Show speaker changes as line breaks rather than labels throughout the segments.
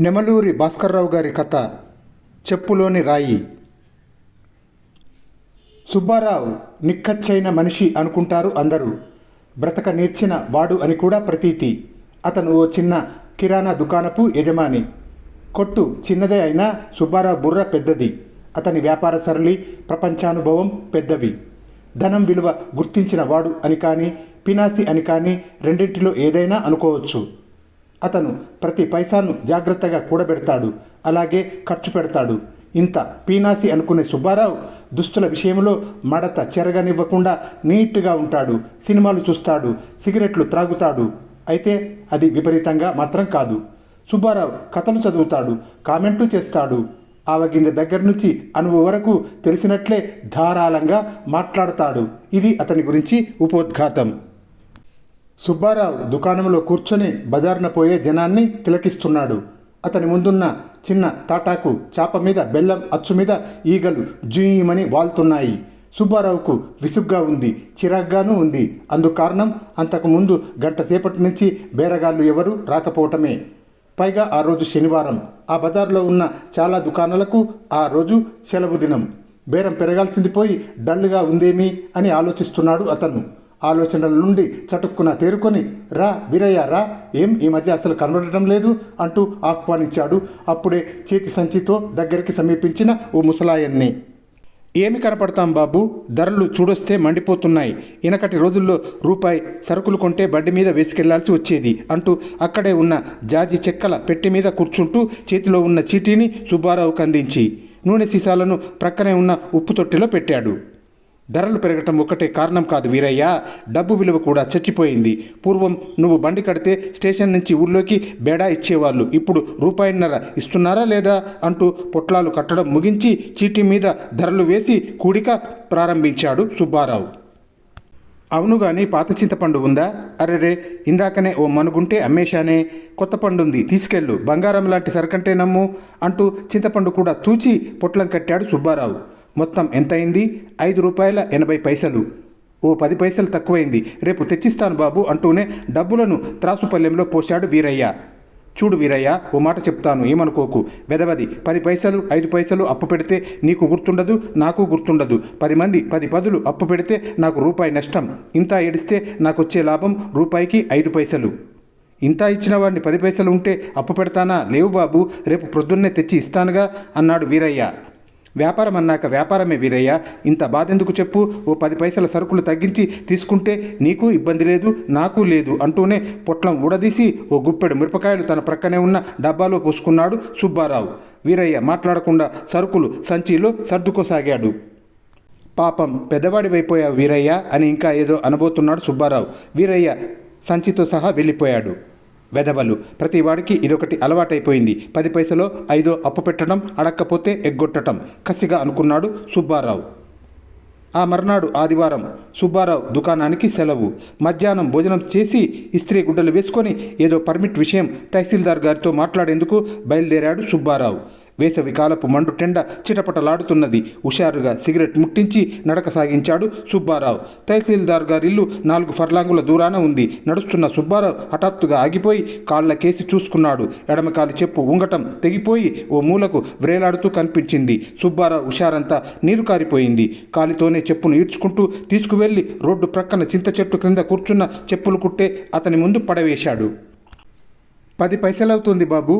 నెమలూరి భాస్కర్రావు గారి కథ చెప్పులోని రాయి. సుబ్బారావు నిక్కచ్చైన మనిషి అనుకుంటారు అందరూ. బ్రతక నేర్చిన వాడు అని కూడా ప్రతీతి. అతను ఓ చిన్న కిరాణా దుకాణపు యజమాని. కొట్టు చిన్నదే అయినా సుబ్బారావు బుర్ర పెద్దది. అతని వ్యాపార సరళి ప్రపంచానుభవం పెద్దవి. ధనం విలువ గుర్తించిన వాడు అని కానీ పినాసి అని కానీ రెండింటిలో ఏదైనా అనుకోవచ్చు. అతను ప్రతి పైసాను జాగ్రత్తగా కూడబెడతాడు అలాగే ఖర్చు పెడతాడు. ఇంత పీనాసి అనుకునే సుబ్బారావు దుస్తుల విషయంలో మడత చెరగనివ్వకుండా నీట్గా ఉంటాడు సినిమాలు చూస్తాడు సిగరెట్లు త్రాగుతాడు. అయితే అది విపరీతంగా మాత్రం కాదు. సుబ్బారావు కథలు చదువుతాడు కామెంట్లు చేస్తాడు. ఆవగింద దగ్గర నుంచి అనువు వరకు తెలిసినట్లే ధారాళంగా మాట్లాడతాడు. ఇది అతని గురించి ఉపోద్ఘాతం. సుబ్బారావు దుకాణంలో కూర్చొని బజార్న పోయే జనాన్ని తిలకిస్తున్నాడు. అతని ముందున్న చిన్న తాటాకు చాప మీద బెల్లం అచ్చు మీద ఈగలు జూయమని వాల్తున్నాయి సుబ్బారావుకు విసుగ్గా ఉంది చిరాగ్గానూ ఉంది. అందుకు కారణం అంతకుముందు గంట సేపటి నుంచి బేరగాళ్ళు ఎవరు రాకపోవటమే. పైగా ఆ రోజు శనివారం. ఆ బజార్లో ఉన్న చాలా దుకాణాలకు ఆ రోజు సెలవు దినం. బేరం పెరగాల్సింది పోయి డల్గా ఉందేమి అని ఆలోచిస్తున్నాడు అతను. ఆలోచనల నుండి చటుక్కున తేరుకొని రా వీరయ్య రా ఏం ఈ మధ్య అసలు కనబడటం లేదు అంటూ ఆహ్వానించాడు. అప్పుడే చేతి సంచితో దగ్గరికి సమీపించిన ఓ ముసలాయన్ని. ఏమి కనపడతాం బాబు? ధరలు చూడొస్తే మండిపోతున్నాయి. ఇనకటి రోజుల్లో రూపాయి సరుకులు కొంటే బండి మీద వేసుకెళ్ళాల్సి వచ్చేది అంటూ అక్కడే ఉన్న జాజి చెక్కల పెట్టి మీద కూర్చుంటూ చేతిలో ఉన్న చీటీని సుబ్బారావుకు అందించి నూనె సీసాలను ప్రక్కనే ఉన్న ఉప్పు తొట్టిలో పెట్టాడు. ధరలు పెరగటం ఒక్కటే కారణం కాదు వీరయ్య. డబ్బు విలువ కూడా చచ్చిపోయింది. పూర్వం నువ్వు బండి కడితే స్టేషన్ నుంచి ఊళ్ళోకి బేడా ఇచ్చేవాళ్ళు. ఇప్పుడు రూపాయిన్నర ఇస్తున్నారా లేదా అంటూ పొట్లాలు కట్టడం ముగించి చీటీ మీద ధరలు వేసి కూడిక ప్రారంభించాడు సుబ్బారావు. అవును గాని పాత చింతపండు ఉందా? అరెరే ఇందాకనే ఓ మనుగుంటే అమ్మేశానే. కొత్త పండు ఉంది తీసుకెళ్ళు. బంగారం లాంటి సరుకంటే నమ్ము అంటూ చింతపండు కూడా తూచి పొట్లం కట్టాడు సుబ్బారావు. మొత్తం ఎంతయింది? ఐదు రూపాయల ఎనభై పైసలు. ఓ పది పైసలు తక్కువైంది. రేపు తెచ్చిస్తాను బాబు అంటూనే డబ్బులను త్రాసుపల్లెంలో పోశాడు వీరయ్య. చూడు వీరయ్య ఓ మాట చెప్తాను ఏమనుకోకు. వెదవది పది పైసలు ఐదు పైసలు అప్పు పెడితే నీకు గుర్తుండదు నాకు గుర్తుండదు. పది మంది పది పదులు అప్పు పెడితే నాకు రూపాయి నష్టం. ఇంత ఏడిస్తే నాకు వచ్చే లాభం రూపాయికి ఐదు పైసలు. ఇంత ఇచ్చిన వాడిని పది పైసలు ఉంటే అప్పు పెడతానా? లేవు బాబు రేపు ప్రొద్దున్నే తెచ్చి ఇస్తానుగా అన్నాడు వీరయ్య. వ్యాపారం అన్నాక వ్యాపారమే వీరయ్య. ఇంత బాధెందుకు చెప్పు? ఓ పది పైసల సరుకులు తగ్గించి తీసుకుంటే నీకు ఇబ్బంది లేదు నాకు లేదు అంటూనే పొట్లం ఊడదీసి ఓ గుప్పెడు మిరపకాయలు తన ప్రక్కనే ఉన్న డబ్బాలో పోసుకున్నాడు సుబ్బారావు. వీరయ్య మాట్లాడకుండా సరుకులు సంచిలో సర్దుకోసాగాడు. పాపం పెద్దవాడివైపోయావు వీరయ్య అని ఇంకా ఏదో అనబోతున్నాడు సుబ్బారావు. వీరయ్య సంచితో సహా వెళ్ళిపోయాడు. వెదవలు. ప్రతివాడికి ఇదొకటి అలవాటైపోయింది. పది పైసలో ఐదో అప్పు పెట్టడం అడక్కపోతే ఎగ్గొట్టడం కసిగా అనుకున్నాడు సుబ్బారావు. ఆ మర్నాడు ఆదివారం సుబ్బారావు దుకాణానికి సెలవు. మధ్యాహ్నం భోజనం చేసి ఇస్త్రీ గుడ్డలు వేసుకొని ఏదో పర్మిట్ విషయం తహసీల్దార్ గారితో మాట్లాడేందుకు బయలుదేరాడు సుబ్బారావు. వేసవి కాలపు మండు టెండ చిటపటలాడుతున్నది. హుషారుగా సిగరెట్ ముట్టించి నడక సాగించాడు సుబ్బారావు. తహసీల్దార్ గారి ఇల్లు నాలుగు ఫర్లాంగుల దూరాన ఉంది. నడుస్తున్న సుబ్బారావు హఠాత్తుగా ఆగిపోయి కాళ్ళ కేసి చూసుకున్నాడు ఎడమకాలి చెప్పు ఉంగటం తెగిపోయి ఓ మూలకు వ్రేలాడుతూ కనిపించింది. సుబ్బారావు హుషారంతా నీరు కారిపోయింది. కాలితోనే చెప్పును ఈడ్చుకుంటూ తీసుకువెళ్ళి రోడ్డు ప్రక్కన చింత చెట్టు క్రింద కూర్చున్న చెప్పులు కుట్టే అతని ముందు పడవేశాడు. పది పైసలవుతుంది బాబు.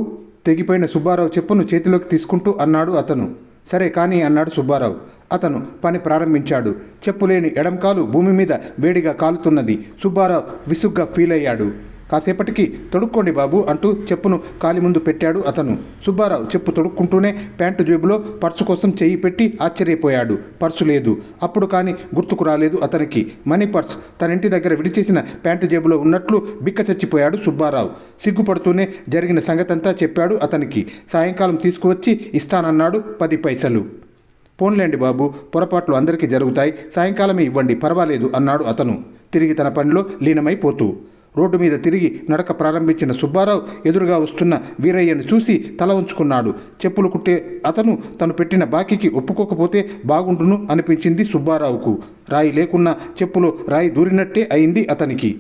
తెగిపోయిన సుబ్బారావు చెప్పును చేతిలోకి తీసుకుంటూ అన్నాడు అతను. సరే కానీ అన్నాడు సుబ్బారావు. అతను పని ప్రారంభించాడు. చెప్పులేని ఎడంకాలు భూమి మీద వేడిగా కాలుతున్నది. సుబ్బారావు విసుగ్గా ఫీల్ అయ్యాడు కాసేపటికి తొడుక్కోండి బాబు అంటూ చెప్పును కాలి ముందు పెట్టాడు అతను. సుబ్బారావు చెప్పు తొడుక్కుంటూనే ప్యాంటు జేబులో పర్సు కోసం చెయ్యి పెట్టి ఆశ్చర్యపోయాడు. పర్సు లేదు. అప్పుడు కానీ గుర్తుకు రాలేదు అతనికి. మనీ పర్స్ తన ఇంటి దగ్గర విడిచేసిన ప్యాంటు జేబులో ఉన్నట్లు బిక్క చచ్చిపోయాడు సుబ్బారావు. సిగ్గుపడుతూనే జరిగిన సంగతంతా చెప్పాడు అతనికి. సాయంకాలం తీసుకువచ్చి ఇస్తానన్నాడు పది పైసలు. పోన్లేండి బాబు పొరపాట్లు అందరికీ జరుగుతాయి. సాయంకాలమే ఇవ్వండి పర్వాలేదు అన్నాడు అతను. తిరిగి తన పనిలో లీనమైపోతూ. రోడ్డు మీద తిరిగి నడక ప్రారంభించిన సుబ్బారావు ఎదురుగా వస్తున్న వీరయ్యను చూసి తల ఉంచుకున్నాడు చెప్పులు కుట్టే అతను తను పెట్టిన బాకీకి ఒప్పుకోకపోతే బాగుండును అనిపించింది సుబ్బారావుకు. రాయి లేకున్నా చెప్పులో రాయి దూరినట్టే అయింది అతనికి.